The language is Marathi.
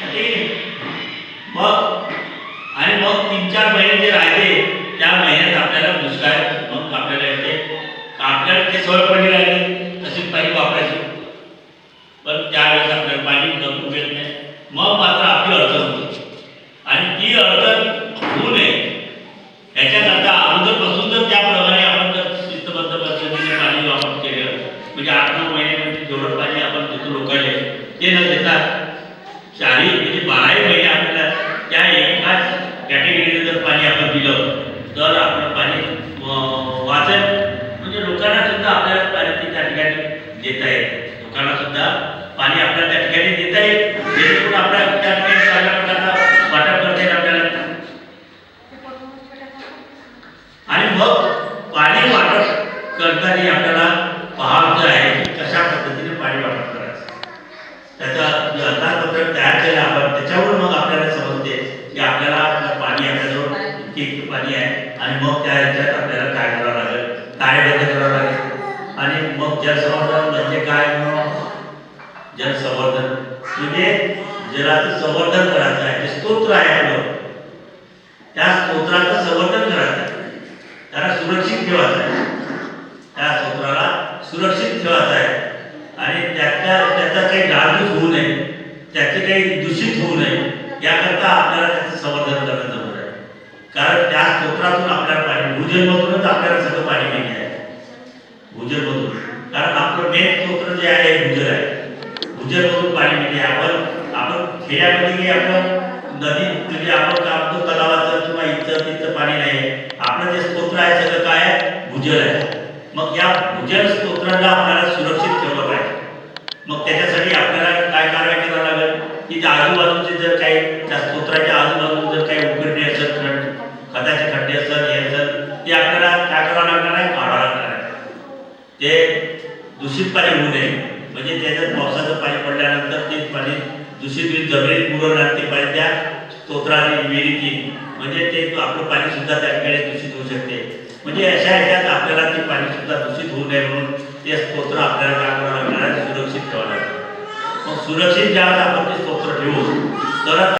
मग आणि मग तीन चार महिने जे राहिले त्या महिन्यात आपल्याला दुष्काळ मग आपल्याला येते. आपल्याला ते सवय पडली राहिली तशीच पाणी वापरायची. पण त्यावेळेस आपल्याला पाणी जपून मिळत नाही. मग मात्र आपली अडचण होते. आणि ती अडचण होऊ नये. याच्याकरता अगोदरपासून जर त्याप्रमाणे आपण जर शिस्तबद्ध पद्धतीने पाणी वापर केलं म्हणजे आठ नऊ महिन्यामध्ये म्हणजे जेवढं पाणी आपण तिथून लोकायले ते न देतात चारही म्हणजे बाराही महिने आपल्याला त्या एकाच कॅटेगरीने जर पाणी आपण दिलं तर आपलं पाणी अं, वाचेल म्हणजे लोकांना सुद्धा आपल्याला पाणी ते त्या ठिकाणी देता येईल. लोकांना सुद्धा पाणी आपल्याला त्या ठिकाणी देता येईल. जेणेकरून आपल्या त्या ठिकाणी चांगल्या प्रकारचा वाटप करता येईल आपल्याला. आणि मग पाणी वाटप करताना आपल्याला पाहायचं आहे की कशा पद्धतीने पाणी वाटप करायचं. त्याचा जे तयार केला आपण. त्याच्यावरून मग आपल्याला समजते की आपल्याला पाणी आपल्याजवळ किती पाणी आहे. आणि मग त्या ह्याच्यात आपल्याला काय करावं लागेल? ताळेबंद करावं लागेल? आणि मग जलसंवर्धन म्हणजे काय म्हणून? जलसंवर्धन. म्हणजे जलाचं संवर्धन करायचं आहे. स्तोत्र आहे आपलं त्या स्तोत्राचं संवर्धन करायचं आहे. त्याला सुरक्षित ठेवायचं आहे त्या स्तोत्राला सुरक्षित ठेवायचं आहे आणि त्याच्या त्याचा काही नाजूक होऊ नये त्याचे काही दूषित होऊ नये याकरता आपल्याला त्याचं संवर्धन करणं जरूर आहे कारण त्या स्तोत्रातून आपल्याला पाणी भूजलमधूनच आपल्याला सगळं पाणी मिळते आहे भूजलमधून. कारण आपलं मेन स्तोत्र जे आहे भूजल आहे. भूजलमधून पाणी मिळते आपण आपण खेड्यामध्ये आपण नदी म्हणजे आपण काय म्हणतो तलावाचं किंवा इथं तिथं पाणी नाही. आपलं जे स्तोत्र आहे सगळं काय आहे? भूजल आहे. मग या भूजल स्तोत्राला आपल्याला सुरक्षित ठेवलं पाहिजे. मग त्याच्यासाठी आपल्याला काय कारवाई करावं लागेल? की त्या आजूबाजूचे जर काही त्या स्तोत्राच्या आजूबाजू जर काही उपकरणे असेल खड- खताचे खड्डे असेल हे असेल ते आपल्याला काय करावं लागणार आहे काढावं लागणार आहे ते दूषित पाणी होऊ नये. म्हणजे त्याच्यात पावसाचं पाणी पडल्यानंतर ते पाणी दूषित होईल जमिनीत पुरवणार ते पाणी त्या स्तोत्राने विहिरीत म्हणजे ते आपलं पाणी सुद्धा त्या ठिकाणी दूषित होऊ शकते. म्हणजे अशा ह्याच्यात आपल्याला ते पाणी सुद्धा दूषित होऊ नये म्हणून ते स्तोत्र आपल्याला काय करावं लागणार सुरक्षित ठेवावं लागतं. मग सुरक्षित ज्यावेळेस आपण ते स्तोत्र ठेवू तरच